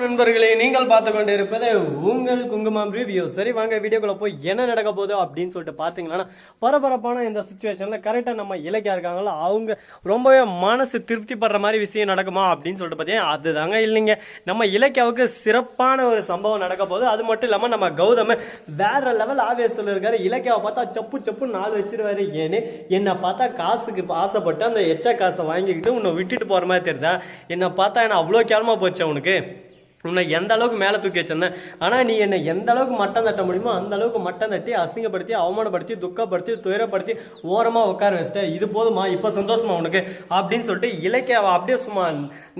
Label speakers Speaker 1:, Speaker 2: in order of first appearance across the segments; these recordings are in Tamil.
Speaker 1: நண்பர்களே நீங்கள் பார்த்து கொண்டிருப்பது உங்கள் குங்குமம் ரிவ்யூ சரி வாங்க வீடியோக்குள்ள போய் என்ன நடக்க போகுது அப்படின்னு சொல்லிட்டு பார்த்தீங்கன்னா பரபரப்பான இந்த சுச்சுவேஷனில் கரெக்டாக நம்ம இலக்கியா இருக்காங்களோ அவங்க ரொம்பவே மனசு திருப்தி படுற மாதிரி விஷயம் நடக்குமா அப்படின்னு சொல்லிட்டு பார்த்தீங்கன்னா அதுதாங்க இல்லைங்க. நம்ம இலக்கியாவுக்கு சிறப்பான ஒரு சம்பவம் நடக்க போகுது. அது மட்டும் இல்லாமல் நம்ம கௌதம வேற லெவல் ஆவேசத்தில் இருக்காரு. இலக்கியாவை பார்த்தா சப்பு சப்பு நாலு வச்சிருவாரு. ஏன்னு என்னை பார்த்தா காசுக்கு ஆசைப்பட்டு அந்த எச்ச காசை வாங்கிக்கிட்டு உன்னை விட்டுட்டு போகிற மாதிரி தெரியுதா? என்னை பார்த்தா என்ன அவ்வளோ கேவலமா போச்சு உனக்கு? உன்னை எந்த அளவுக்கு மேலே தூக்கி வச்சிருந்தேன்? ஆனால் நீ என்னை எந்த அளவுக்கு மட்டம் தட்ட முடியுமோ அந்த அளவுக்கு மட்டம் தட்டி அசிங்கப்படுத்தி அவமானப்படுத்தி துக்கப்படுத்தி துயரப்படுத்தி ஓரமாக உட்கார வச்சிட்ட இது போதுமா இப்போ சந்தோஷமா உனக்கு? அப்படின்னு சொல்லிட்டு இலக்கியாவை அப்படியே சும்மா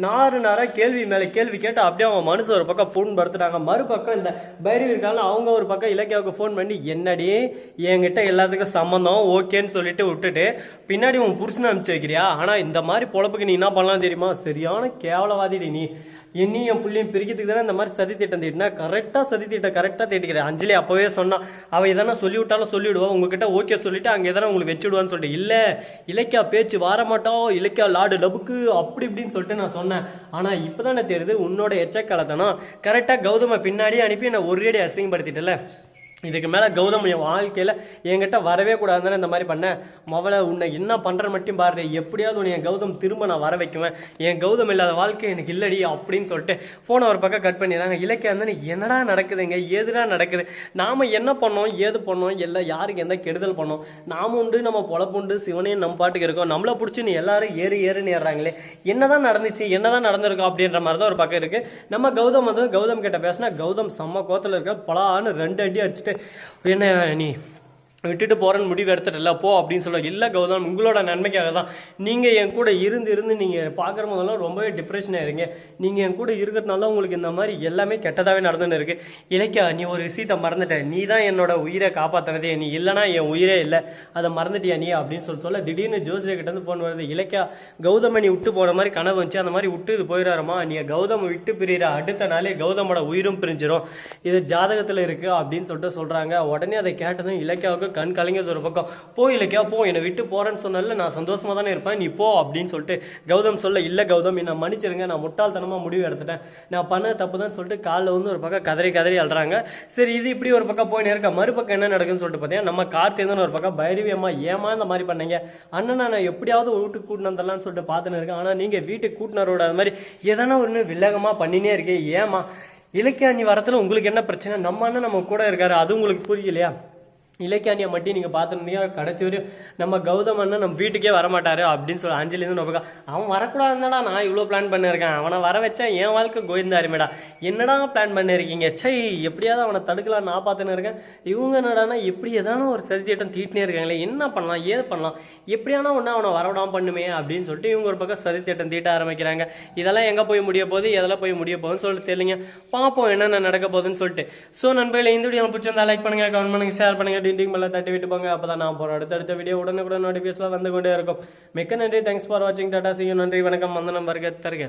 Speaker 1: நாறு நாராக கேள்வி மேலே கேள்வி கேட்டு அப்படியே அவன் மனசு ஒரு பக்கம் ஃபோன் படுத்துட்டாங்க. மறுபக்கம் இந்த பைரவி இருக்காங்க அவங்க ஒரு பக்கம் இலக்கியாவுக்கு ஃபோன் பண்ணி என்னடி என்கிட்ட எல்லாத்துக்கும் சம்மந்தம் ஓகேன்னு சொல்லிட்டு விட்டுட்டு பின்னாடி உன் புருஷனை அனுப்பிச்சு வைக்கிறியா? ஆனால் இந்த மாதிரி பொழப்புக்கு நீ என்ன பண்ணலாம் தெரியுமா? சரியான கேவலவாதிடி நீ. என்னையும் என் பிள்ளையும் பிரிக்கிறதுக்கு தானே இந்த மாதிரி சதி திட்டம் தேட்டினா கரெக்டாக சதி திட்டம் கரெக்டாக தேட்டிக்கிறேன் அஞ்சலி அப்போவே சொன்னா அவள் எதனா சொல்லி விட்டாலும் சொல்லிவிடுவா உங்ககிட்ட ஓகே சொல்லிட்டு அங்கே எதனா உங்களுக்கு வச்சுடுவான்னு சொல்லிட்டு இல்லை இலக்கியா பேச்சு வரமாட்டோம் இலக்கியா லாடு லபுக்கு அப்படி இப்படின்னு சொல்லிட்டு நான் சொன்னேன். ஆனால் இப்போ தானே தெரியுது உன்னோட எச்சக்காலத்தனம் கரெக்டாக கௌதம பின்னாடியே அனுப்பி என்னை ஒரேடி அசிங்கப்படுத்திட்டல இதுக்கு மேலே கௌதம் என் வாழ்க்கையில் என்கிட்ட வரவே கூடாதுன்னு இந்த மாதிரி பண்ணேன் மவளை உன்னை என்ன பண்ணுற மட்டும் பாரு. எப்படியாவது உன்னை என் கௌதம் திரும்ப நான் வர வைக்குவேன். என் கௌதம் இல்லாத வாழ்க்கை எனக்கு இல்லடி அப்படின்னு சொல்லிட்டு ஃபோனை ஒரு பக்கம் கட் பண்ணிடுறாங்க. இலக்கிய வந்து என்னடா நடக்குதுங்க? ஏதுடா நடக்குது? நாம் என்ன பண்ணோம்? ஏது பண்ணோம்? எல்லாம் யாருக்கு எந்த கெடுதல் பண்ணோம்? நாம உண்டு நம்ம பொழப்புண்டு சிவனையும் நம்ம பாட்டுக்கு இருக்கோம். நம்மளை பிடிச்சி நீ எல்லாரும் ஏறு ஏறுன்னு ஏறுறாங்களே. என்னதான் நடந்துச்சு? என்னதான் நடந்திருக்கும் அப்படின்ற மாதிரி தான் ஒரு பக்கம் இருக்குது நம்ம கௌதம் வந்து கௌதம் கிட்ட பேசினா கௌதம் செம்ம கோத்தில் இருக்க பலான்னு ரெண்டு அடி அடிச்சுட்டு என்ன நீ விட்டுட்டு போகிறேன்னு முடிவு எடுத்துட்டல போ அப்படின்னு சொல்ல இல்லை கௌதம் உங்களோட நன்மைக்காக தான் நீங்கள் என் கூட இருந்து இருந்து நீங்கள் பார்க்குற போதெல்லாம் ரொம்பவே டிப்ரெஷன் ஆயிருங்க. நீங்கள் என் கூட இருக்கிறதுனால உங்களுக்கு இந்த மாதிரி எல்லாமே கெட்டதாகவே நடந்துன்னு இருக்கு. இலக்கியா நீ ஒரு விஷயத்தை மறந்துட்ட. நீ தான் என்னோட உயிரை காப்பாற்றினதே நீ இல்லைனா என் உயிரே இல்லை. அதை மறந்துட்டியா நீ அப்படின்னு சொல்லி சொல்ல திடீர்னு ஜோசியர் கிட்ட இருந்து வருது. இலக்கியா கௌதம நீ விட்டு போகிற மாதிரி கனவு வந்துச்சு. அந்த மாதிரி விட்டு இது போயிடாரமா நீ கௌதம் விட்டு பிரியிற அடுத்த நாளே கௌதமோட உயிரும் பிரிஞ்சிடும் இது ஜாதகத்தில் இருக்குது அப்படின்னு சொல்லிட்டு சொல்கிறாங்க உடனே அதை கேட்டதும் இலக்கியாவுக்கு கண் கலைஞர் ஒரு பக்கம். போ இலக்கியா போ என்னை விட்டு போறேன்னு சொன்னால நான் சந்தோஷமா தானே இருப்பேன் நீ போ அப்படின்னு சொல்லிட்டு கௌதம் சொல்ல இல்லை கௌதம் என்னை மன்னிச்சிருங்க நான் முட்டாள்தனமா முடிவு எடுத்துட்டேன். நான் பண்ண தப்பு தான் சொல்லிட்டு காலில் வந்து ஒரு பக்கம் கதறி கதறி அழுறாங்க. சரி இது இப்படி ஒரு பக்கம் போய் இருக்க? மறுபக்கம் என்ன நடக்குன்னு சொல்லிட்டு பார்த்தீங்கன்னா நம்ம கார்த்தியந்தன் ஒரு பக்கம் பைரவி அம்மா ஏமா இந்த மாதிரி பண்ணீங்க? அண்ணன் நான் எப்படியாவது வீட்டுக்கு கூட்டினு வந்துடலாம்னு சொல்லிட்டு பார்த்துன்னு இருக்கேன். ஆனால் நீங்கள் வீட்டுக்கு கூட்டினரோட அது மாதிரி எதனா ஒன்று வில்லகமாக பண்ணினே இருக்கேன் ஏமா இலக்கிய அணி வரத்துல உங்களுக்கு என்ன பிரச்சனை? நம்ம அண்ணன் நம்ம கூட இருக்காரு அது உங்களுக்கு புரியலையா? இலக்கியாண்டியை மட்டும் நீங்கள் பார்த்துருந்தீங்க கடைசி வரையும் நம்ம கௌதம் அண்ணன் நம்ம வீட்டுக்கே வரமாட்டாரு அப்படின்னு சொல்லி அஞ்சலி வந்து அவன் வரக்கூடாதுதாடா நான் இவ்வளோ பிளான் பண்ணியிருக்கேன் அவனை வர வச்சா என் வாழ்க்கை கோவிந்தாருமேடா என்னடா பிளான் பண்ணியிருக்கீங்க சை எப்படியாவது அவனை தடுக்கலாம் நான் பார்த்துன்னு இருக்கேன். இவங்க என்னடானா எப்படி ஏதான ஒரு சதி திட்டம் தீட்டினே இருக்காங்களே என்ன பண்ணலாம் ஏது பண்ணலாம் எப்படியானா ஒன்று அவனை வரவிடாமல் பண்ணுமே அப்படின்னு சொல்லிட்டு இவங்க ஒரு பக்கம் சதி திட்டம் தீட்ட ஆரம்பிக்கிறாங்க. இதெல்லாம் எங்கே போய் முடிய போகுது? எதெல்லாம் போய் முடிய போகுதுன்னு சொல்லிட்டு தெரியலங்க. பார்ப்போம் என்னென்ன நடக்க போகுதுன்னு சொல்லிட்டு. ஸோ நண்பர்களே இந்த வீடியோ பிடிச்சிருந்தா லைக் பண்ணுங்கள் கமெண்ட் பண்ணுங்க ஷேர் பண்ணுங்க. டிண்டிங் மேலே தட்டி விட்டு போங்க. அப்போ தான் நான் போகிறேன் அடுத்தடுத்த வீடியோ உடனுக்குடன் நோட்டிஃபிகேஷனில் வந்து கொண்டே இருக்கும். மிக்க நன்றி. தேங்க்ஸ் ஃபார் வாட்சிங் டாடா சியூ நன்றி. வணக்கம். வந்தனம் வருக. தருக.